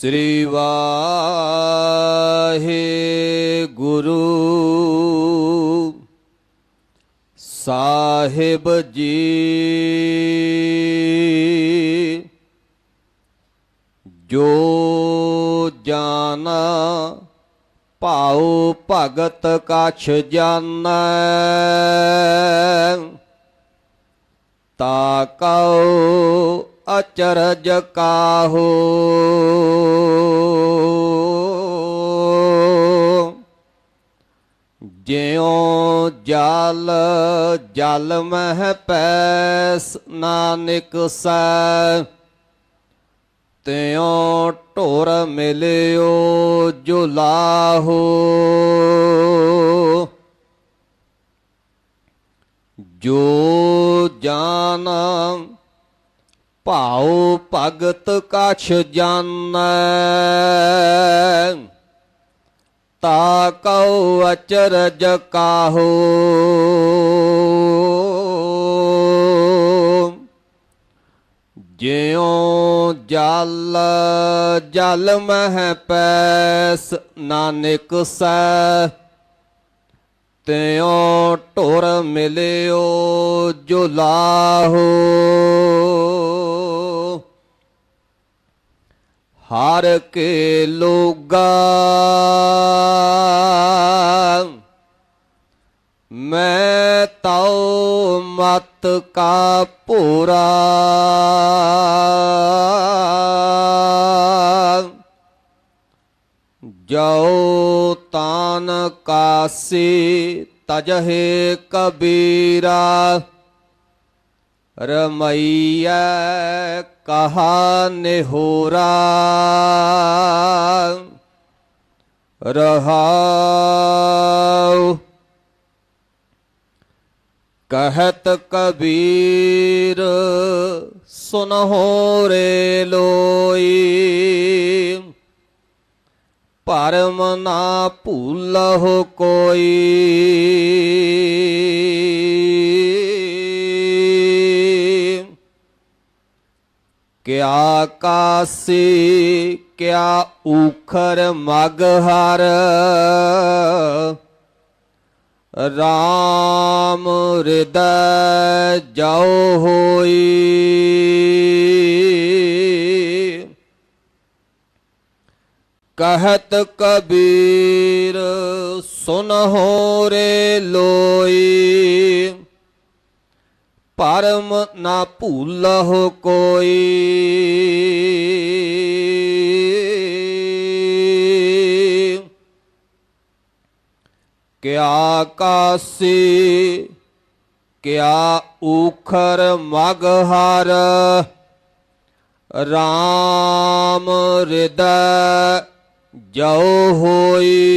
ਸ੍ਰੀ ਵਾਹਿਗੁਰੂ। ਸਾਹਿਬ ਜੀ ਜੋ ਜਾਣਾ ਭਾਉ ਭਗਤ ਕਛ ਜਾਣੈ ਤਾ ਕਉ ਅਚਰਜ ਕਾਹੋ? ਜਿਉ ਜਲ ਜਲ ਮਹਿ ਪੈਸ ਨਾਨਕ ਸੈ ਤਿਉ ਢੋਰ ਮਿਲਿਓ ਜੁਲਾਹੋ। ਜੋ ਜਾਨ ਭਾਉ ਭਗਤ ਕਛ ਜਾਣੈ। ਤਾ ਕਉ ਅਚਰਜ ਕਾਹੋ। ਜਿਉ ਜਲ ਜਲ ਮਹਿ ਪੈਸ ਨਾਨਕ ਸੈ ਤਿਉ ਢੁਰ ਮਿਲਿਓ ਜੁਲਾਹੋ। ਹਰ ਕੇ ਲੋਗਾ ਮੈਂ ਤਉ ਮਤ ਕਾ ਪੂਰਾ ਜੋ ਤਾਨ ਕਾਸੀ ਤਜਹੇ ਕਬੀਰਾ ਰਮਈਐ ਕਹਾ ਨਿਹੋਰਾ ਰਹਾਉ। ਕਹਿਤ ਕਬੀਰ ਸੁਨਹੁ ਰੇ ਲੋਈ। ਭਰਮ ਨਾ ਭੂਲਹੁ ਕੋਈ। ਕਿਆ ਕਾਸੀ, ਕਿਆ ਊਖਰ ਮਗ ਹਰ। ਰਾਮ ਹਿਰਦੈ ਜਾਉ ਹੋਈ। ਕਹਤ ਕਬੀਰ ਸੁਨਹੁ ਰੇ ਲੋਈ। ਪਰਮ ਨਾ ਭੂਲਹੁ ਕੋਈ। ਕਿਆ ਕਾਸੀ ਕਿਆ ਊਖਰ ਮਗ ਹਰ। ਰਾਮ ਹਿਰਦੈ ਜੋ ਹੋਈ।